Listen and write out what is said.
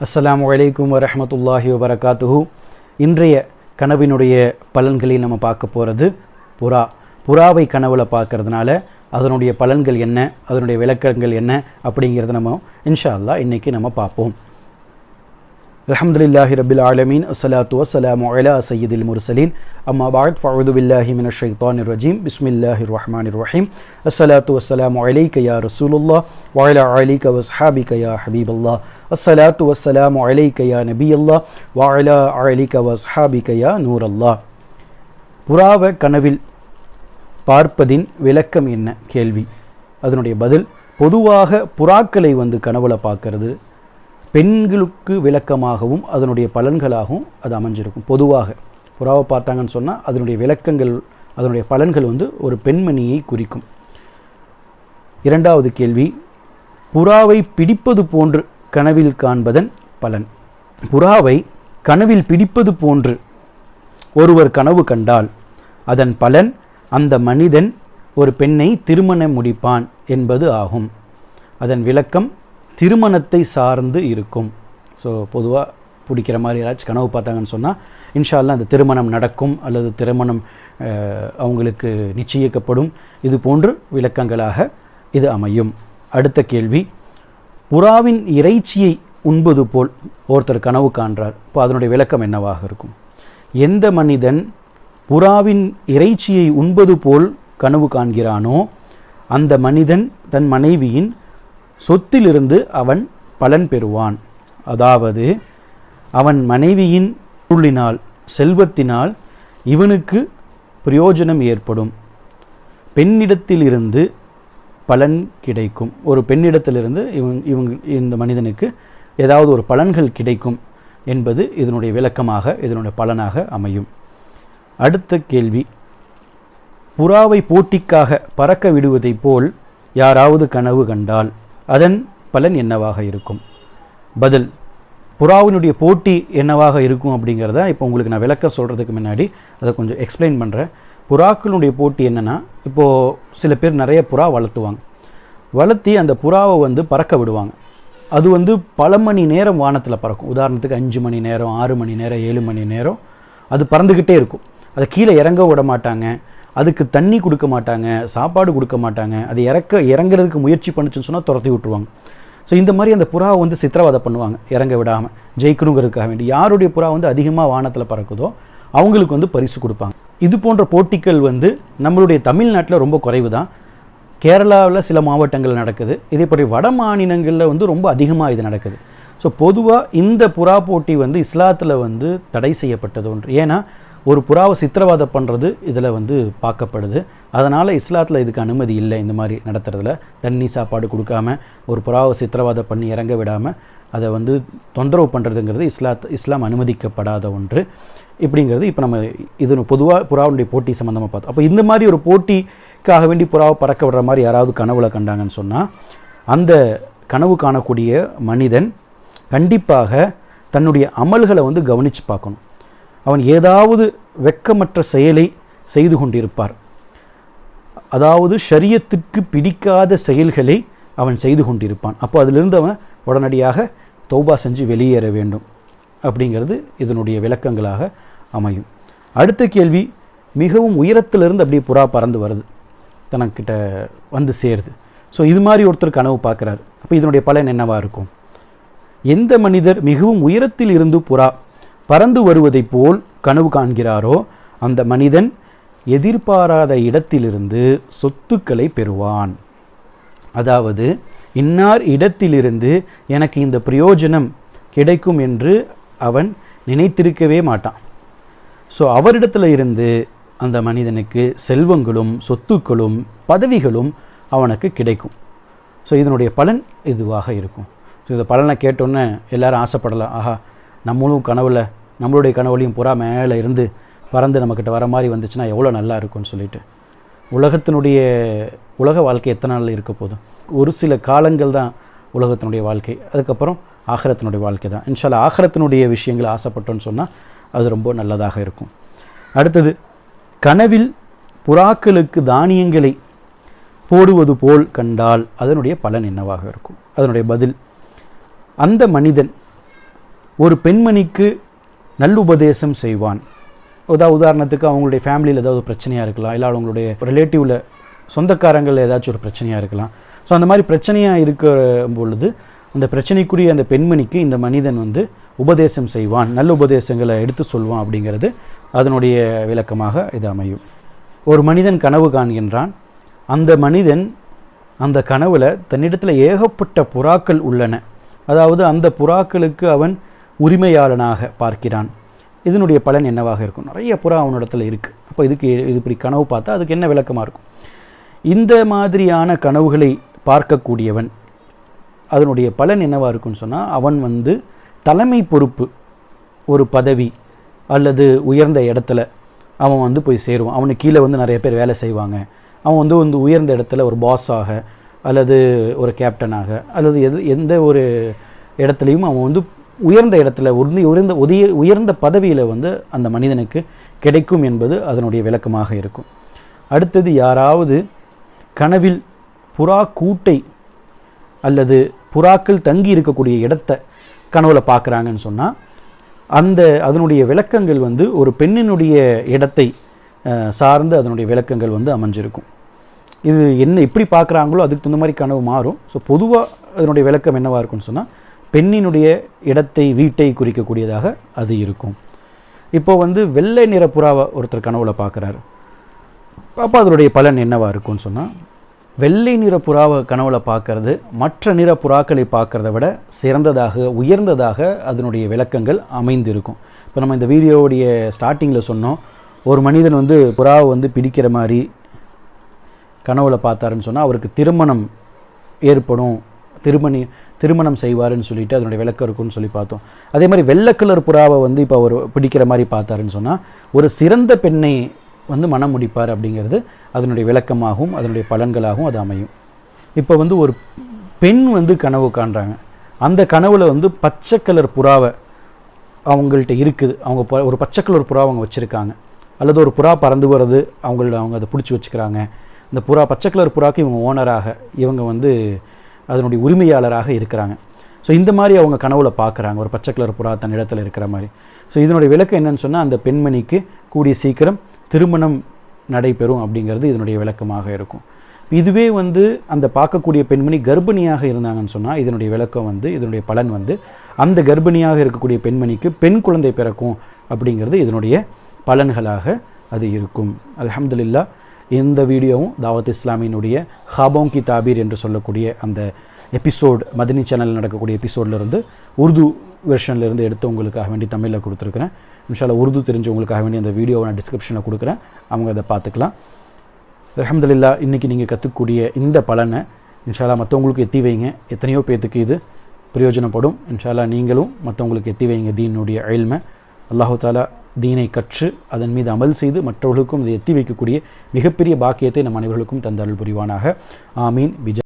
அஸ்லாம் அலைக்கும் வரமத்துல்லாஹி வபரகாத்துஹூ. இன்றைய கனவினுடைய பலன்களை நம்ம பார்க்க போகிறது புறா. புறாவை கனவில் பார்க்கறதுனால அதனுடைய பலன்கள் என்ன அதனுடைய விளக்கங்கள் என்ன அப்படிங்கிறத நம்ம இன்ஷா அல்லாஹ் இன்றைக்கி நம்ம பார்ப்போம். அல்ஹம்துலில்லாஹி ரபில் ஆலமீன் அஸ்ஸலாத்து வஸ்ஸலாமு அலா சையீதில் முர்சலீன் அம்மா பாத் ஃபஅூது பில்லாஹி மினஷ் ஷைத்தானிர் ரஜீம் பிஸ்மில்லாஹிர் ரஹ்மானிர் ரஹீம் அஸ்ஸலாத்து வஸ்ஸலாமு அலைக்க யா ரசூலுல்லாஹ் வ அலா ஆலிக வஸ்ஹாபிக யா ஹபீபல்லாஹ் அஸ்ஸலாத்து வஸ்ஸலாமு அலைக்க யா நபியல்லாஹ் வ அலா ஆலிக வஸ்ஹாபிக யா நூரல்லாஹ் புறாவ கனவில் பார்ப்பதின் விளக்கம் என்ன? கேள்வி. அதனுடைய பதில் பொதுவாக புறாக்களை வந்து கனவுல பார்க்கறது பெண்களுக்கு விளக்கமாகவும் அதனுடைய பலன்களாகவும் அது அமைஞ்சிருக்கும். பொதுவாக புறாவை பார்த்தாங்கன்னு சொன்னால் அதனுடைய விளக்கங்கள் அதனுடைய பலன்கள் வந்து ஒரு பெண்மணியை குறிக்கும். இரண்டாவது கேள்வி புறாவை பிடிப்பது போன்று கனவில் காண்பதன் பலன். புறாவை கனவில் பிடிப்பது போன்று ஒருவர் கனவு கண்டால் அதன் பலன் அந்த மனிதன் ஒரு பெண்ணை திருமணம் முடிப்பான் என்பது ஆகும். அதன் விளக்கம் திருமணத்தை சார்ந்து இருக்கும். ஸோ பொதுவாக பிடிக்கிற மாதிரி ஏதாச்சும் கனவு பார்த்தாங்கன்னு சொன்னால் இன்ஷால்லா அந்த திருமணம் நடக்கும் அல்லது திருமணம் அவங்களுக்கு நிச்சயிக்கப்படும். இது போன்று விளக்கங்களாக இது அமையும். அடுத்த கேள்வி புறாவின் இறைச்சியை உண்பது போல் ஒருத்தர் கனவு காண்றார். இப்போ அதனுடைய விளக்கம் என்னவாக இருக்கும்? எந்த மனிதன் புறாவின் இறைச்சியை உண்பது போல் கனவு காண்கிறானோ அந்த மனிதன் தன் மனைவியின் சொத்திலிருந்து அவன் பலன் பெறுவான். அதாவது அவன் மனைவியின் பொருளினால் செல்வத்தினால் இவனுக்கு பிரயோஜனம் ஏற்படும். பெண்ணிடத்திலிருந்து பலன் கிடைக்கும். ஒரு பெண்ணிடத்திலிருந்து இவன் இவங்க இந்த மனிதனுக்கு ஏதாவது ஒரு பலன்கள் கிடைக்கும் என்பது இதனுடைய விளக்கமாக இதனுடைய பலனாக அமையும். அடுத்த கேள்வி. புறாவை போட்டிக்காக பறக்க விடுவதைப் போல் யாராவது கனவு கண்டால் அதன் பலன் என்னவாக இருக்கும்? பதில் புறாவினுடைய போட்டி என்னவாக இருக்கும் அப்படிங்கிறத இப்போ உங்களுக்கு நான் விளக்க சொல்கிறதுக்கு முன்னாடி அதை கொஞ்சம் எக்ஸ்பிளைன் பண்ணுறேன் புறாக்களுடைய போட்டி என்னென்னா இப்போது சில பேர் நிறைய புறா வளர்த்துவாங்க. வளர்த்தி அந்த புறாவை வந்து பறக்க விடுவாங்க. அது வந்து பல மணி நேரம் வானத்தில் பறக்கும். உதாரணத்துக்கு அஞ்சு மணி நேரம் ஆறு மணி நேரம் ஏழு மணி நேரம் அது பறந்துக்கிட்டே இருக்கும். அதை கீழே இறங்க விட மாட்டாங்க. அதுக்கு தண்ணி கொடுக்க மாட்டாங்க சாப்பாடு கொடுக்க மாட்டாங்க. அது இறக்க இறங்குறதுக்கு முயற்சி பண்ணுச்சுன்னு சொன்னால் துரத்தி விட்டுருவாங்க. ஸோ இந்த மாதிரி அந்த புறாவை வந்து சித்திரவதை பண்ணுவாங்க இறங்க விடாமல் ஜெயிக்கணுங்கிறதுக்காக வேண்டி. யாருடைய புறா வந்து அதிகமாக வானத்தில் பறக்குதோ அவங்களுக்கு வந்து பரிசு கொடுப்பாங்க. இது போன்ற போட்டிகள் வந்து நம்மளுடைய தமிழ்நாட்டில் ரொம்ப குறைவு தான் கேரளாவில் சில மாவட்டங்கள் நடக்குது. இதேபடி வட மாநிலங்களில் வந்து ரொம்ப அதிகமாக இது நடக்குது. ஸோ பொதுவாக இந்த புறா போட்டி வந்து இஸ்லாத்தில் வந்து தடை செய்யப்பட்டது ஒன்று. ஏன்னா ஒரு புறாவை சித்திரவதை பண்ணுறது இதில் வந்து பார்க்கப்படுது. அதனால் இஸ்லாத்தில் இதுக்கு அனுமதி இல்லை இந்த மாதிரி நடத்துறதுல. தண்ணி சாப்பாடு கொடுக்காம ஒரு புறாவை சித்திரவதை பண்ணி இறங்க விடாமல் அதை வந்து தொந்தரவு பண்ணுறதுங்கிறது இஸ்லாத் இஸ்லாம் அனுமதிக்கப்படாத ஒன்று. இப்படிங்கிறது இப்போ நம்ம இது பொதுவாக புறாவுடைய போட்டி சம்மந்தமாக பார்த்தோம். அப்போ இந்த மாதிரி ஒரு போட்டிக்காக வேண்டி புறாவை பறக்க விடுற மாதிரி யாராவது கனவுல கண்டாங்கன்னு சொன்னால் அந்த கனவு காணக்கூடிய மனிதன் கண்டிப்பாக தன்னுடைய அமல்களை வந்து கவனித்து பார்க்கணும். அவன் ஏதாவது வெக்கமற்ற செயலை செய்து கொண்டிருப்பார். அதாவது ஷரியத்துக்கு பிடிக்காத செயல்களை அவன் செய்து கொண்டிருப்பான். அப்போ அதிலிருந்து அவன் உடனடியாக தௌபா செஞ்சு வெளியேற வேண்டும். அப்படிங்கிறது இதனுடைய விளக்கங்களாக அமையும். அடுத்த கேள்வி மிகவும் உயரத்திலிருந்து அப்படியே புறா பறந்து வருது. தனக்கிட்ட வந்து சேருது. ஸோ இது மாதிரி ஒருத்தர் கனவு பார்க்குறாரு. அப்போ இதனுடைய பலன் என்னவாக இருக்கும்? எந்த மனிதர் மிகவும் உயரத்தில் இருந்து புறா பறந்து வருவதைப் போல் கனவு காண்கிறாரோ அந்த மனிதன் எதிர்பாராத இடத்திலிருந்து சொத்துக்களை பெறுவான். அதாவது இன்னார் இடத்திலிருந்து எனக்கு இந்த பிரயோஜனம் கிடைக்கும் என்று அவன் நினைத்திருக்கவே மாட்டான். ஸோ அவரிடத்துல இருந்து அந்த மனிதனுக்கு செல்வங்களும் சொத்துக்களும் பதவிகளும் அவனுக்கு கிடைக்கும். ஸோ இதனுடைய பலன் இதுவாக இருக்கும்? ஸோ இந்த பலனை கேட்டோன்னே எல்லாரும் ஆசைப்படலாம். ஆஹா நம்மளும் கனவில் நம்மளுடைய கனவுலையும் புறா மேலே இருந்து பறந்து நம்மக்கிட்ட வர மாதிரி வந்துச்சுன்னா எவ்வளோ நல்லா இருக்கும்னு சொல்லிட்டு. உலகத்தினுடைய உலக வாழ்க்கை எத்தனை நாள் இருக்க போதும் ஒரு சில காலங்கள் தான் உலகத்தினுடைய வாழ்க்கை. அதுக்கப்புறம் ஆகரத்தினுடைய வாழ்க்கை தான். இன்ஷால்லா ஆகரத்தினுடைய விஷயங்களை ஆசைப்பட்டோன்னு சொன்னால் அது ரொம்ப நல்லதாக இருக்கும். அடுத்தது கனவில் புறாக்களுக்கு தானியங்களை போடுவது போல் கண்டால் அதனுடைய பலன் என்னவாக இருக்கும்? அதனுடைய பதில் அந்த மனிதன் ஒரு பெண்மணிக்கு நல்லுபதேசம் செய்வான். உதா உதாரணத்துக்கு அவங்களுடைய ஃபேமிலியில் ஏதாவது பிரச்சனையாக இருக்கலாம். இல்லை அவங்களுடைய ரிலேட்டிவில் சொந்தக்காரங்கள் ஏதாச்சும் ஒரு பிரச்சனையாக இருக்கலாம். ஸோ அந்த மாதிரி பிரச்சனையாக இருக்கிற பொழுது அந்த பிரச்சனைக்குரிய அந்த பெண்மணிக்கு இந்த மனிதன் வந்து உபதேசம் செய்வான். நல்ல உபதேசங்களை எடுத்து சொல்வான் அப்படிங்கிறது அதனுடைய விளக்கமாக இது அமையும். ஒரு மனிதன் கனவு காண்கின்றான். அந்த மனிதன் அந்த கனவில் தன்னிடத்தில் ஏகப்பட்ட புறாக்கள் உள்ளன. அதாவது அந்த புறாக்களுக்கு அவன் உரிமையாளனாக பார்க்கிறான். இதனுடைய பலன் என்னவாக இருக்கும்? நிறைய புறா அவனிடத்தில் இருக்குது அப்போ இதுக்கு இது இப்படி கனவு பார்த்தா அதுக்கு என்ன விளக்கமாக இருக்கும்? இந்த மாதிரியான கனவுகளை பார்க்கக்கூடியவன் அதனுடைய பலன் என்னவாக இருக்கும்னு சொன்னால் அவன் வந்து தலைமை பொறுப்பு ஒரு பதவி அல்லது உயர்ந்த இடத்துல அவன் வந்து போய் சேருவான். அவனுக்கு கீழே வந்து நிறைய பேர் வேலை செய்வாங்க. அவன் வந்து வந்து உயர்ந்த இடத்துல ஒரு பாஸாக அல்லது ஒரு கேப்டனாக அல்லது எது எந்த ஒரு இடத்துலையும் அவன் வந்து உயர்ந்த இடத்துல உயர்ந்த உயர்ந்த உதய உயர்ந்த பதவியில் வந்து அந்த மனிதனுக்கு கிடைக்கும் என்பது அதனுடைய விளக்கமாக இருக்கும். அடுத்தது யாராவது கனவில் புறா கூட்டை அல்லது புறாக்கள் தங்கி இருக்கக்கூடிய இடத்த கனவுல பார்க்குறாங்கன்னு சொன்னால் அந்த அதனுடைய விளக்கங்கள் வந்து ஒரு பெண்ணினுடைய இடத்தை சார்ந்து அதனுடைய விளக்கங்கள் வந்து அமைஞ்சிருக்கும். இது என்ன எப்படி பார்க்குறாங்களோ அதுக்கு தகுந்த மாதிரி கனவு மாறும். ஸோ பொதுவாக அதனுடைய விளக்கம் என்னவாக இருக்கும்னு சொன்னால் பெண்ணினுடைய இடத்தை வீட்டை குறிக்கக்கூடியதாக அது இருக்கும். இப்போ வந்து வெள்ளை நிற புறாவை ஒருத்தர் கனவுல பார்க்குறாரு. அப்போ அதனுடைய பலன் என்னவாக இருக்கும்னு சொன்னால் வெள்ளை நிற புறாவை கனவுல பார்க்கறது மற்ற நிற புறாக்களை பார்க்குறத விட சிறந்ததாக உயர்ந்ததாக அதனுடைய விளக்கங்கள் அமைந்திருக்கும். இப்போ நம்ம இந்த வீடியோவுடைய ஸ்டார்டிங்கில் சொன்னோம் ஒரு மனிதன் வந்து புறாவை வந்து பிடிக்கிற மாதிரி கனவுல பார்த்தாருன்னு சொன்னால் அவருக்கு திருமணம் ஏற்படும் திருமணி திருமணம் செய்வாருன்னு சொல்லிட்டு அதனுடைய விளக்கம் இருக்கும்னு சொல்லி பார்த்தோம். அதே மாதிரி வெள்ளை கலர் புறாவை வந்து இப்போ அவர் பிடிக்கிற மாதிரி பார்த்தாருன்னு சொன்னால் ஒரு சிறந்த பெண்ணை வந்து மனம் முடிப்பார் அப்படிங்கிறது அதனுடைய விளக்கமாகவும் அதனுடைய பலன்களாகவும் அது அமையும். இப்போ வந்து ஒரு பெண் வந்து கனவு காண்றாங்க. அந்த கனவுல வந்து பச்சை கலர் புறாவை அவங்கள்ட்ட இருக்குது. அவங்க ப- ஒரு பச்சை கலர் புறா அவங்க வச்சுருக்காங்க. அல்லது ஒரு புறா பறந்து வர்றது அவங்கள அவங்க அதை பிடிச்சி வச்சுக்கிறாங்க. இந்த புறா பச்சை கலர் புறாவுக்கு இவங்க ஓனராக இவங்க வந்து அதனுடைய உரிமையாளராக இருக்கிறாங்க. ஸோ இந்த மாதிரி அவங்க கனவுல பார்க்குறாங்க. ஒரு பச்சை கலர் புறா தன் இடத்துல இருக்கிற மாதிரி. ஸோ இதனுடைய விளக்கம் என்னன்னு சொன்னால் அந்த பெண்மணிக்கு கூடிய சீக்கிரம் திருமணம் நடைபெறும் அப்படிங்கிறது இதனுடைய விளக்கமாக இருக்கும். இதுவே வந்து அந்த பார்க்கக்கூடிய பெண்மணி கர்ப்பிணியாக இருந்தாங்கன்னு சொன்னால் இதனுடைய விளக்கம் வந்து இதனுடைய பலன் வந்து அந்த கர்ப்பிணியாக இருக்கக்கூடிய பெண்மணிக்கு பெண் குழந்தை பிறக்கும் அப்படிங்கிறது இதனுடைய பலன்களாக அது இருக்கும். அலமதுல்லா இந்த வீடியோவும் தாவத் இஸ்லாமியினுடைய ஹாபோங் கி தாபீர் என்று சொல்லக்கூடிய அந்த எபிசோட் மதினி சேனலில் நடக்கக்கூடிய எபிசோட்லேருந்து உருது வெர்ஷன்லேருந்து எடுத்து உங்களுக்காக வேண்டி தமிழில் கொடுத்துருக்குறேன். இன்ஷால்லா உருது தெரிஞ்சவங்களுக்காக வேண்டி அந்த வீடியோவை நான் டிஸ்கிரிப்ஷனில் கொடுக்குறேன். அவங்க அதை பார்த்துக்கலாம். அல்ஹம்துலில்லா இன்றைக்கி நீங்கள் கற்றுக்கூடிய இந்த பலனை இன்ஷாலா மற்றவங்களுக்கு எத்தி வைங்க. எத்தனையோ பேர்த்துக்கு இது பிரயோஜனப்படும். இன்ஷாலா நீங்களும் மற்றவங்களுக்கு எத்தி வைங்க தீனுடைய அயல்மை அல்லாஹு தாலா தீனை கற்று அதன் மீது அமல் செய்து மற்றவர்களுக்கும் இதை எத்தி வைக்கக்கூடிய மிகப்பெரிய பாக்கியத்தை நம் அனைவர்களுக்கும் தந்தருள் புரிவானாக. ஆமீன். விஜய்